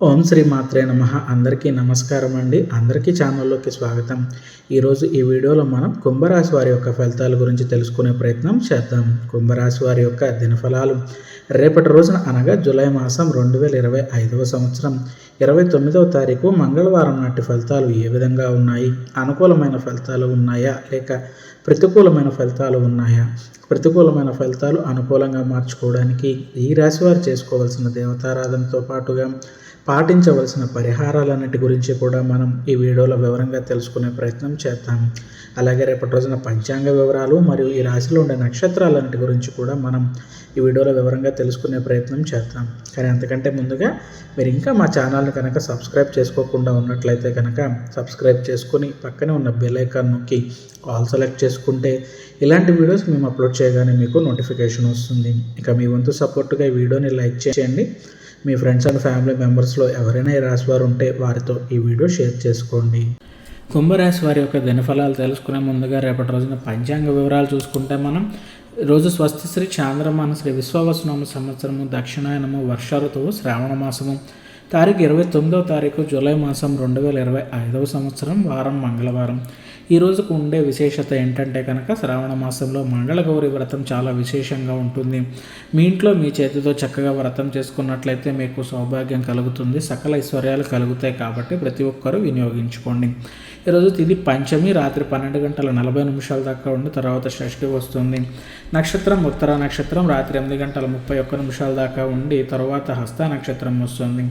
ఓం శ్రీ మాత్రే నమ. అందరికీ నమస్కారం అండి. అందరికీ ఛానల్లోకి స్వాగతం. ఈరోజు ఈ వీడియోలో మనం కుంభరాశి వారి యొక్క ఫలితాల గురించి తెలుసుకునే ప్రయత్నం చేద్దాం. కుంభరాశి వారి యొక్క దినఫలాలు. రేపటి రోజున అనగా జూలై మాసం రెండు వేల ఇరవై ఐదవ సంవత్సరం ఇరవై తొమ్మిదవ తారీఖు మంగళవారం నాటి ఫలితాలు ఏ విధంగా ఉన్నాయి? అనుకూలమైన ఫలితాలు ఉన్నాయా? లేక ప్రతికూలమైన ఫలితాలు ఉన్నాయా? ప్రతికూలమైన ఫలితాలు అనుకూలంగా మార్చుకోవడానికి ఈ రాశి వారు చేసుకోవాల్సిన దేవతారాధనతో పాటుగా పాటించవలసిన పరిహారాలన్నిటి గురించి కూడా మనం ఈ వీడియోలో వివరంగా తెలుసుకునే ప్రయత్నం చేద్దాం. అలాగే రేపటి రోజున పంచాంగ వివరాలు మరియు ఈ రాశిలో ఉండే నక్షత్రాలన్నిటి గురించి కూడా మనం ఈ వీడియోలో వివరంగా తెలుసుకునే ప్రయత్నం చేద్దాం. కానీ అంతకంటే ముందుగా మీరు ఇంకా మా ఛానల్ని కనుక సబ్స్క్రైబ్ చేసుకోకుండా ఉన్నట్లయితే కనుక సబ్స్క్రైబ్ చేసుకుని పక్కనే ఉన్న బెల్ ఐకాన్ నొక్కి ఆల్ సెలెక్ట్ చేసుకుంటే ఇలాంటి వీడియోస్ మేము అప్లోడ్ చేయగానే మీకు నోటిఫికేషన్ వస్తుంది. ఇక మీ వంతు సపోర్టుగా ఈ వీడియోని లైక్ చేయండి. మీ ఫ్రెండ్స్ అండ్ ఫ్యామిలీ మెంబర్స్లో ఎవరైనా ఈ రాశి వారు ఉంటే వారితో ఈ వీడియో షేర్ చేసుకోండి. కుంభరాశి వారి యొక్క దినఫలాలు తెలుసుకునే ముందుగా రేపటి రోజున పంచాంగ వివరాలు చూసుకుంటే మనం రోజు స్వస్తిశ్రీ చాంద్రమాన శ్రీ విశ్వవసనామ సంవత్సరము దక్షిణాయనము వర్ష ఋతువు శ్రావణ మాసము తారీఖు ఇరవై తొమ్మిదవ తారీఖు జూలై మాసం రెండు వేల ఇరవై ఐదవ సంవత్సరం వారం మంగళవారం. ఈ రోజుకు ఉండే విశేషత ఏంటంటే కనుక శ్రావణ మాసంలో మంగళగౌరి వ్రతం చాలా విశేషంగా ఉంటుంది. మీ ఇంట్లో మీ చేతితో చక్కగా వ్రతం చేసుకున్నట్లయితే మీకు సౌభాగ్యం కలుగుతుంది సకల ఐశ్వర్యాలు కలుగుతాయి కాబట్టి ప్రతి ఒక్కరూ వినియోగించుకోండి. ఈరోజు తిది పంచమి రాత్రి పన్నెండు గంటల నలభై నిమిషాల దాకా ఉండి తర్వాత షష్ఠి వస్తుంది. నక్షత్రం ఉత్తర నక్షత్రం రాత్రి ఎనిమిది గంటల ముప్పై ఒక్క నిమిషాల దాకా ఉండి తర్వాత హస్త నక్షత్రం వస్తుంది.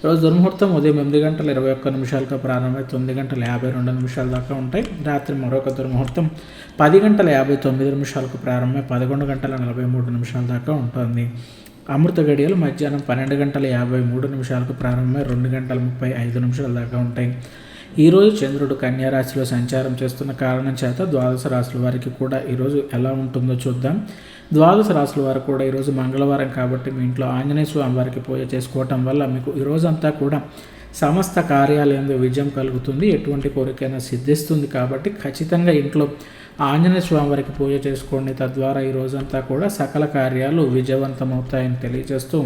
ఈరోజు దుర్ముహూర్తం ఉదయం ఎనిమిది గంటల ఇరవై ఒక్క నిమిషాలకు ప్రారంభమై తొమ్మిది గంటల యాభై రెండు నిమిషాల దాకా ఉంటాయి. రాత్రి మరొక దుర్ముహూర్తం పది గంటల యాభై తొమ్మిది నిమిషాలకు ప్రారంభమై పదకొండు గంటల నలభై మూడు నిమిషాల దాకా ఉంటుంది. అమృత గడియలు మధ్యాహ్నం పన్నెండు గంటల యాభై మూడు నిమిషాలకు ప్రారంభమై రెండు గంటల ముప్పై ఐదు నిమిషాల దాకా ఉంటాయి. ఈరోజు చంద్రుడు కన్యారాశిలో సంచారం చేస్తున్న కారణం చేత ద్వాదశ రాశుల వారికి కూడా ఈరోజు ఎలా ఉంటుందో చూద్దాం. ద్వాదశ రాశుల వారు కూడా ఈరోజు మంగళవారం కాబట్టి మీ ఇంట్లో ఆంజనేయ స్వామి వారికి పూజ చేసుకోవటం వల్ల మీకు ఈరోజంతా కూడా సమస్త కార్యాలయంలో విజయం కలుగుతుంది. ఎటువంటి కోరికైనా సిద్ధిస్తుంది కాబట్టి ఖచ్చితంగా ఇంట్లో ఆంజనేయ స్వామి వారికి పూజ చేసుకోండి. తద్వారా ఈ రోజంతా కూడా సకల కార్యాలు విజయవంతమవుతాయని తెలియజేస్తూ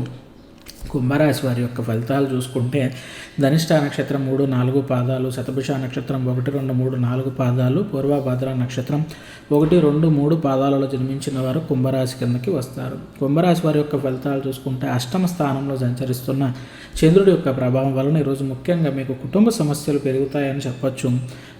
కుంభరాశి వారి యొక్క ఫలితాలు చూసుకుంటే ధనిష్ట నక్షత్రం మూడు నాలుగు పాదాలు శతభిష నక్షత్రం ఒకటి రెండు మూడు నాలుగు పాదాలు పూర్వభద్ర నక్షత్రం ఒకటి రెండు మూడు పాదాలలో జన్మించిన వారు కుంభరాశి కిందకి వస్తారు. కుంభరాశి వారి యొక్క ఫలితాలు చూసుకుంటే అష్టమ స్థానంలో సంచరిస్తున్న చంద్రుడి యొక్క ప్రభావం వలన ఈరోజు ముఖ్యంగా మీకు కుటుంబ సమస్యలు పెరుగుతాయని చెప్పచ్చు.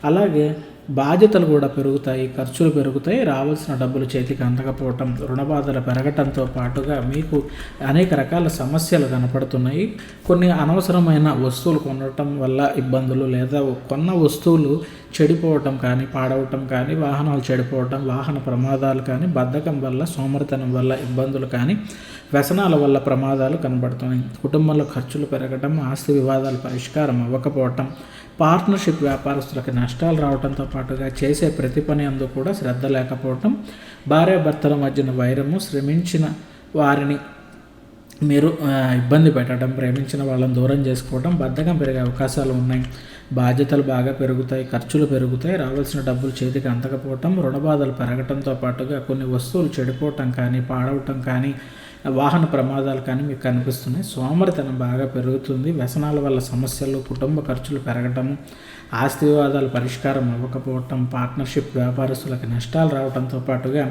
అలాగే బాధ్యతలు కూడా పెరుగుతాయి ఖర్చులు పెరుగుతాయి. రావాల్సిన డబ్బులు చేతికి అందకపోవటం రుణబాధలు పెరగటంతో పాటుగా మీకు అనేక రకాల సమస్యలు కనపడుతున్నాయి. కొన్ని అనవసరమైన వస్తువులు కొనటం వల్ల ఇబ్బందులు లేదా కొన్న వస్తువులు చెడిపోవటం కానీ పాడవటం కానీ వాహనాలు చెడిపోవటం వాహన ప్రమాదాలు కానీ బద్ధకం వల్ల సోమరితనం వల్ల ఇబ్బందులు కానీ వ్యసనాల వల్ల ప్రమాదాలు కనబడుతున్నాయి. కుటుంబంలో ఖర్చులు పెరగటం ఆస్తి వివాదాలు పరిష్కారం అవ్వకపోవటం పార్ట్నర్షిప్ వ్యాపారస్తులకు నష్టాలు రావడంతో పాటుగా చేసే ప్రతి పని అందు కూడా శ్రద్ధ లేకపోవటం భార్యాభర్తల మధ్యన వైరము శ్రమించిన వారిని మీరు ఇబ్బంది పెట్టడం ప్రేమించిన వాళ్ళని దూరం చేసుకోవడం బద్ధకం పెరిగే అవకాశాలు ఉన్నాయి. బాధ్యతలు బాగా పెరుగుతాయి ఖర్చులు పెరుగుతాయి రావాల్సిన డబ్బులు చేతికి అందకపోవటం రుణబాధలు పెరగటంతో పాటుగా కొన్ని వస్తువులు చెడిపోవటం కానీ పాడవటం కానీ వాహన ప్రమాదాలు కానీ మీకు కనిపిస్తున్నాయి. సోమరితనం బాగా పెరుగుతుంది. వ్యసనాల వల్ల సమస్యలు కుటుంబ ఖర్చులు పెరగటం ఆస్తి వివాదాలు పరిష్కారం అవ్వకపోవటం పార్ట్నర్షిప్ వ్యాపారస్తులకు నష్టాలు రావడంతో పాటుగా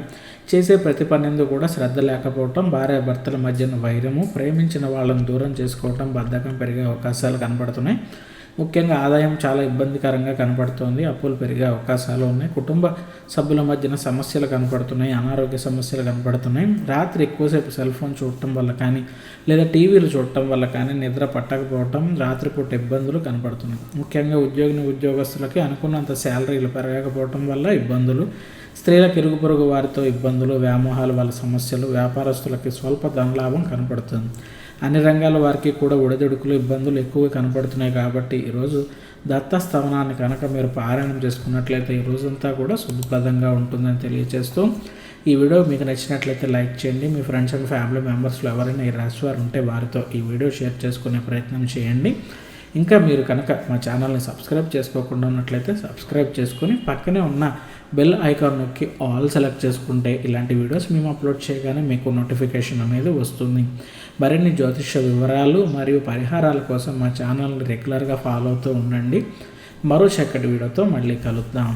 చేసే ప్రతి పనిందు కూడా శ్రద్ధ లేకపోవటం భార్య భర్తల మధ్యన వైరము ప్రేమించిన వాళ్ళని దూరం చేసుకోవటం బద్ధకం పెరిగే అవకాశాలు కనబడుతున్నాయి. ముఖ్యంగా ఆదాయం చాలా ఇబ్బందికరంగా కనపడుతోంది. అప్పులు పెరిగే అవకాశాలు ఉన్నాయి. కుటుంబ సభ్యుల మధ్యన సమస్యలు కనపడుతున్నాయి. అనారోగ్య సమస్యలు కనపడుతున్నాయి. రాత్రి ఎక్కువసేపు సెల్ ఫోన్ చూడటం వల్ల కానీ లేదా టీవీలు చూడటం వల్ల కానీ నిద్ర పట్టకపోవటం రాత్రిపూట ఇబ్బందులు కనపడుతున్నాయి. ముఖ్యంగా ఉద్యోగిని ఉద్యోగస్తులకి అనుకున్నంత శాలరీలు పెరగకపోవటం వల్ల ఇబ్బందులు. స్త్రీలకు ఇరుగు పొరుగు వారితో ఇబ్బందులు వ్యామోహాల వల్ల సమస్యలు. వ్యాపారస్తులకి స్వల్ప ధనలాభం కనపడుతుంది. అన్ని రంగాల వారికి కూడా ఒడిదొడుకులు ఇబ్బందులు ఎక్కువగా కనపడుతున్నాయి కాబట్టి ఈరోజు దత్తస్థవనాన్ని కనుక మీరు పారాయణం చేసుకున్నట్లయితే ఈ రోజంతా కూడా శుభప్రదంగా ఉంటుందని తెలియజేస్తూ ఈ వీడియో మీకు నచ్చినట్లయితే లైక్ చేయండి. మీ ఫ్రెండ్స్ అండ్ ఫ్యామిలీ మెంబర్స్లో ఎవరైనా ఈ రాశి వారు ఉంటే వారితో ఈ వీడియో షేర్ చేసుకునే ప్రయత్నం చేయండి. ఇంకా మీరు కనుక మా ఛానల్ని సబ్స్క్రైబ్ చేసుకోకుండా ఉన్నట్లయితే సబ్స్క్రైబ్ చేసుకుని పక్కనే ఉన్న బెల్ ఐకాన్ నొక్కి ఆల్ సెలెక్ట్ చేసుకుంటే ఇలాంటి వీడియోస్ మేము అప్లోడ్ చేయగానే మీకు నోటిఫికేషన్ అనేది వస్తుంది. మరిన్ని జ్యోతిష వివరాలు మరియు పరిహారాల కోసం మా ఛానల్ని రెగ్యులర్గా ఫాలో అవుతూ ఉండండి. మరో చక్కటి వీడియోతో మళ్ళీ కలుద్దాం.